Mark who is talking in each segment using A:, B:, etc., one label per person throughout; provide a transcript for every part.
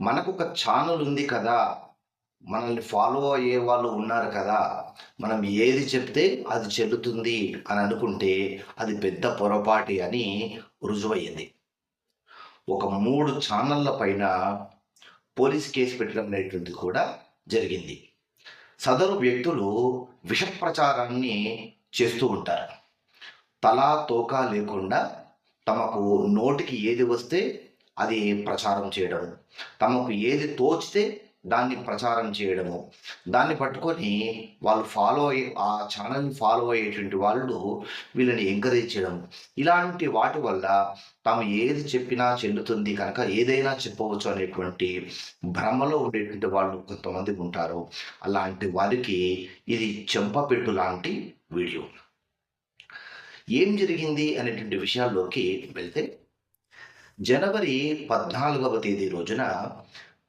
A: మనకు ఒక ఛానల్ ఉంది కదా. మనల్ని ఫాలో అయ్యే వాళ్ళు ఉన్నారు కదా. మనం ఏది చెప్తే అది చెల్లుతుంది అని అనుకుంటే అది పెద్ద పొరపాటి అని రుజువయ్యింది. ఒక మూడు ఛానళ్ళ పైన పోలీస్ కేసు పెట్టడం అనేటువంటిది కూడా జరిగింది. సదరు వ్యక్తులు విష ప్రచారాన్ని చేస్తూ ఉంటారు. తలా తోక లేకుండా తమకు నోటికి ఏది వస్తే అది ప్రచారం చేయడం తమకు ఏది తోచితే దాన్ని ప్రచారం చేయడము. దాన్ని పట్టుకొని వాళ్ళు ఫాలో అయ్యే ఆ ఛానల్ని ఫాలో అయ్యేటువంటి వాళ్ళు వీళ్ళని ఎంకరేజ్ చేయడం ఇలాంటి వాటి వల్ల తాము ఏది చెప్పినా చెల్లుతుంది కనుక ఏదైనా చెప్పవచ్చు అనేటువంటి భ్రమలో ఉండేటువంటి వాళ్ళు కొంతమంది ఉంటారు. అలాంటి వారికి ఇది చెంపపెట్టు లాంటి వీడియో. ఏం జరిగింది అనేటువంటి విషయాల్లోకి వెళ్తే జనవరి పద్నాలుగవ తేదీ రోజున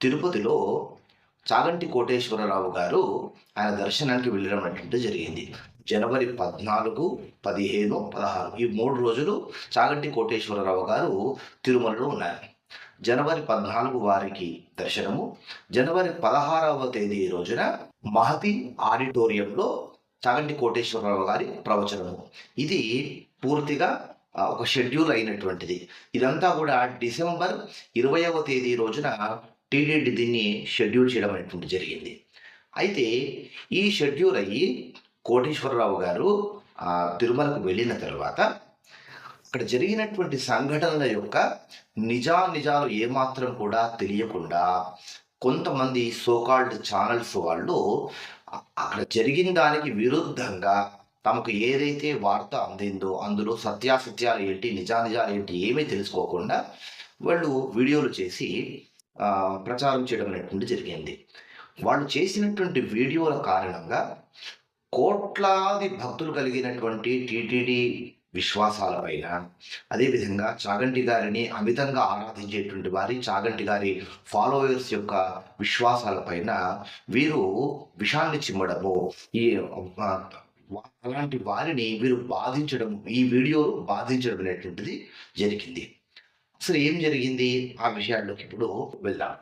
A: తిరుపతిలో చాగంటి కోటేశ్వరరావు గారు ఆయన దర్శనానికి వెళ్ళడం అనేటువంటి జరిగింది. జనవరి పద్నాలుగు పదిహేను పదహారు ఈ మూడు రోజులు చాగంటి కోటేశ్వరరావు గారు తిరుమలలో ఉన్నారు. జనవరి పద్నాలుగు వారికి దర్శనము. జనవరి పదహారవ తేదీ రోజున మహతి ఆడిటోరియంలో చాగంటి కోటేశ్వరరావు గారి ప్రవచనము. ఇది పూర్తిగా ఒక షెడ్యూల్ అయినటువంటిది. ఇదంతా కూడా డిసెంబర్ ఇరవైవ తేదీ రోజున టీడీడీ దీన్ని షెడ్యూల్ చేయడం అనేటువంటి జరిగింది. అయితే ఈ షెడ్యూల్ అయ్యి కోటేశ్వరరావు గారు తిరుమలకు వెళ్ళిన తర్వాత అక్కడ జరిగినటువంటి సంఘటనల యొక్క నిజానిజాలు ఏమాత్రం కూడా తెలియకుండా కొంతమంది సోకాల్డ్ ఛానల్స్ వాళ్ళు అక్కడ జరిగిన దానికి విరుద్ధంగా తమకు ఏదైతే వార్త అందిందో అందులో సత్యాసత్యాలు ఏంటి నిజానిజాలు ఏంటి ఏమీ తెలుసుకోకుండా వాళ్ళు వీడియోలు చేసి ప్రచారం చేయడం అనేటువంటి జరిగింది. వాళ్ళు చేసినటువంటి వీడియోల కారణంగా కోట్లాది భక్తులు కలిగినటువంటి టీటీడీ విశ్వాసాలపైన అదేవిధంగా చాగంటి గారిని అమితంగా ఆరాధించేటువంటి వారి చాగంటి గారి ఫాలోవర్స్ యొక్క విశ్వాసాలపైన వీరు విషాన్ని చిమ్మడము ఈ అలాంటి వారిని వీరు బాధించడం ఈ వీడియోలో బాధించడం అనేటువంటిది జరిగింది. అసలు ఏం జరిగింది? ఆ విషయాల్లోకి ఇప్పుడు వెళ్దాం.